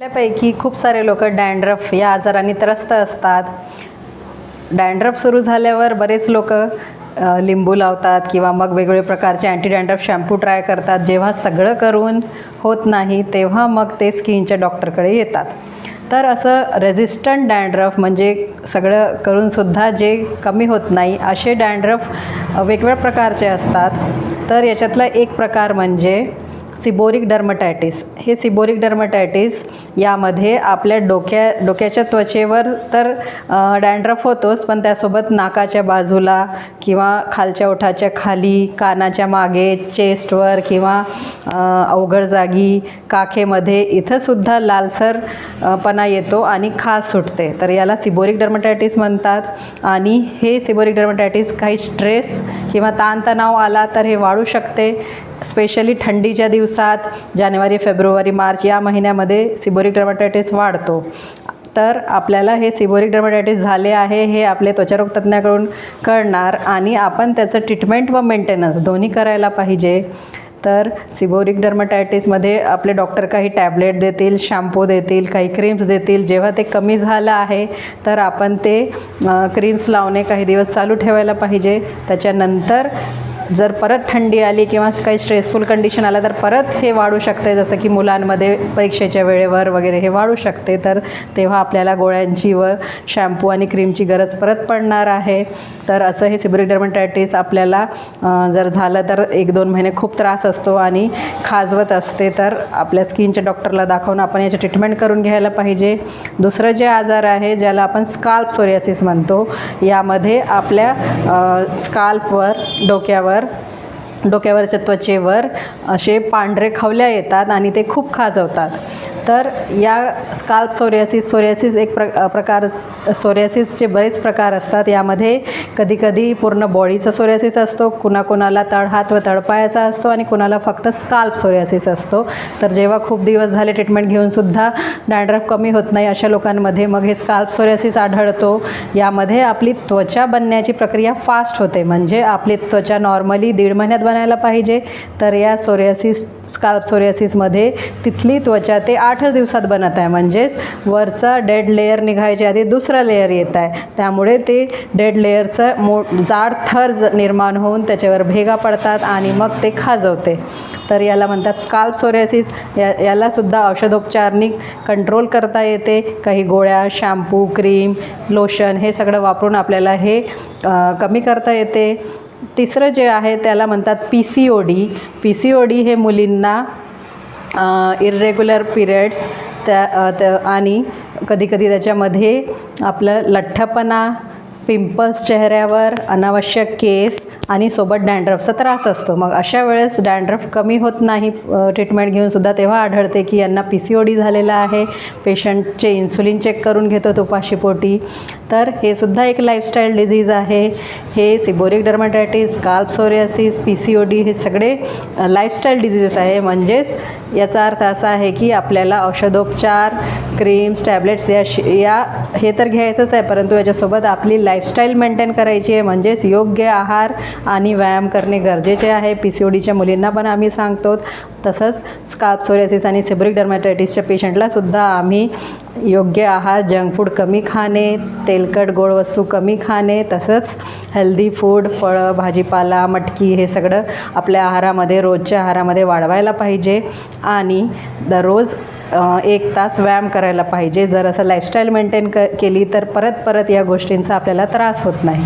आपल्यापैकी खूप सारे लोक डँड्रफ या आजाराने त्रस्त असतात. डँड्रफ सुरू झाल्यावर बरेच लोक लिंबू लावतात किंवा मग वेगवेगळे प्रकारचे अँटी डँड्रफ शॅम्पू ट्राय करतात. जेव्हा सगळं करून होत नाही तेव्हा मग ते स्किनच्या डॉक्टरकडे येतात. तर असं रेझिस्टंट डँड्रफ म्हणजे सगळं करूनसुद्धा जे कमी होत नाही असे डँड्रफ वेगवेगळ्या प्रकारचे असतात. तर याच्यातला एक प्रकार म्हणजे सिबोरिक डर्मटायटिस हे सिबोरिक डर्मटायटिस यामध्ये आपल्या डोक्या डोक्याच्या त्वचेवर तर डँड्रफ होतोच पण त्यासोबत नाकाच्या बाजूला किंवा खालच्या ओठाच्या खाली कानाच्या मागे चेस्टवर किंवा अवघड जागी काखेमध्ये इथंसुद्धा लालसर पणा येतो आणि खास सुटते. तर याला सिबोरिक डर्मटायटिस म्हणतात आणि हे सिबोरिक डर्मटायटिस काही स्ट्रेस किंवा ताणतणाव आला तर हे वाढू शकते. स्पेशली थंडीच्या दिवसात जानेवारी फेब्रुवारी मार्च या महिन्यामध्ये सिबोरिक डर्मटायटिस वाढतो. तर आपल्याला हे सिबोरिक डर्मटायटिस झाले आहे हे आपले त्वचारोग तज्ज्ञाकडून कळणार आणि आपण त्याचं ट्रीटमेंट व मेंटेनन्स दोन्ही करायला पाहिजे. तर सिबोरिक डर्मटायटिसमध्ये आपले डॉक्टर काही टॅबलेट देतील शॅम्पू देतील काही क्रीम्स देतील. जेव्हा ते कमी झालं आहे तर आपण ते क्रीम्स लावणे काही दिवस चालू ठेवायला पाहिजे. त्याच्यानंतर जर परत थंडी आली किंवा काही स्ट्रेसफुल कंडिशन आलं तर परत हे वाढू शकते. जसं की मुलांमध्ये परीक्षेच्या वेळेवर वगैरे हे वाढू शकते. तर तेव्हा आपल्याला गोळ्यांची व शॅम्पू आणि क्रीमची गरज परत पडणार आहे. तर असं हे सिबरिक डर्मटायटिस आपल्याला जर झालं तर एक दोन महिने खूप त्रास असतो आणि खाजवत असते. तर आपल्या स्किनच्या डॉक्टरला दाखवून आपण याची ट्रीटमेंट करून घ्यायला पाहिजे. दुसरं जे आजार आहे ज्याला आपण स्काल्प सोरियासिस म्हणतो यामध्ये आपल्या स्काल्पवर डोक्यावर ver डोक्यावरच्या त्वचेवर असे पांढरे खवल्या येतात आणि ते खूप खाजवतात. तर या स्काल्प सोरियासिस सोरियासिस एक प्र प्रकार सोरियासिसचे बरेच प्रकार असतात. यामध्ये कधीकधी पूर्ण बॉडीचा सोरियासिस असतो कुणाकुणाला तळहात व तळपायाचा असतो आणि कुणाला फक्त स्काल्प सोरियासिस असतो. तर जेव्हा खूप दिवस झाले ट्रीटमेंट घेऊनसुद्धा डँड्रफ कमी होत नाही अशा लोकांमध्ये मग हे स्काल्प सोरियासिस आढळतो. यामध्ये आपली त्वचा बनण्याची प्रक्रिया फास्ट होते. म्हणजे आपली त्वचा नॉर्मली दीड महिन्यात बन बनायला पाहिजे. तर या सोरियासिस स्काल्प सोरियासिसमध्ये तिथली त्वचा ते आठ दिवसात बनत आहे. म्हणजेच वरचा डेड लेअर निघायच्या आधी दुसरा लेअर येत आहे. त्यामुळे ते डेड लेअरचं मो जाड थर निर्माण होऊन त्याच्यावर भेगा पडतात आणि मग ते खाजवते. तर याला म्हणतात स्काल्प सोरियासिस. या यालासुद्धा औषधोपचारनी कंट्रोल करता येते. काही गोळ्या शॅम्पू क्रीम लोशन हे सगळं वापरून आपल्याला हे कमी करता येते. तिसरं जे आहे त्याला म्हणतात P C O D. P C O D हे मुलींना इरेग्युलर पिरियड्स त्या त्या आणि कधीकधी त्याच्यामध्ये आपलं लठ्ठपणा पिंपल्स चेहऱ्यावर अनावश्यक केस आणि सोबत डँड्रफचा त्रास असतो. मग अशा वेळेस डँड्रफ कमी होत नाही ट्रीटमेंट घेऊनसुद्धा तेव्हा आढळते की यांना पी सी ओ डी झालेला आहे. पेशंटचे इन्सुलिन चेक करून घेतो तुपाशीपोटी तर हे सुद्धा एक लाईफस्टाईल डिझीज आहे. हे seborrheic dermatitis scalp psoriasis P C O D हे सगळे लाईफस्टाईल डिझीजेस आहे. म्हणजेच याचा अर्थ असा आहे की आपल्याला औषधोपचार क्रीम्स टॅबलेट्स या शि- या हे तर घ्यायचंच आहे परंतु याच्यासोबत आपली लाईफस्टाईल मेंटेन करायची आहे म्हणजेच योग्य आहार आणि व्यायाम करणे गरजेचे आहे. पी सी ओ डीच्या मुलींना पण आम्ही सांगतो तसंच स्काल्प सोरेसिस आणि सिब्रिक डर्मॅटायटिसच्या पेशंटला सुद्धा आम्ही योग्य आहार जंक फूड कमी खाणे तेलकट गोड वस्तू कमी खाणे तसंच हेल्दी फूड फळं भाजीपाला मटकी हे सगळं आपल्या आहारामध्ये रोजच्या आहारामध्ये वाढवायला पाहिजे. आणि दररोज एक तास व्यायाम करायला पाहिजे. जर असं लाईफस्टाईल मेंटेन क केली तर परत परत या गोष्टींचा आपल्याला त्रास होत नाही.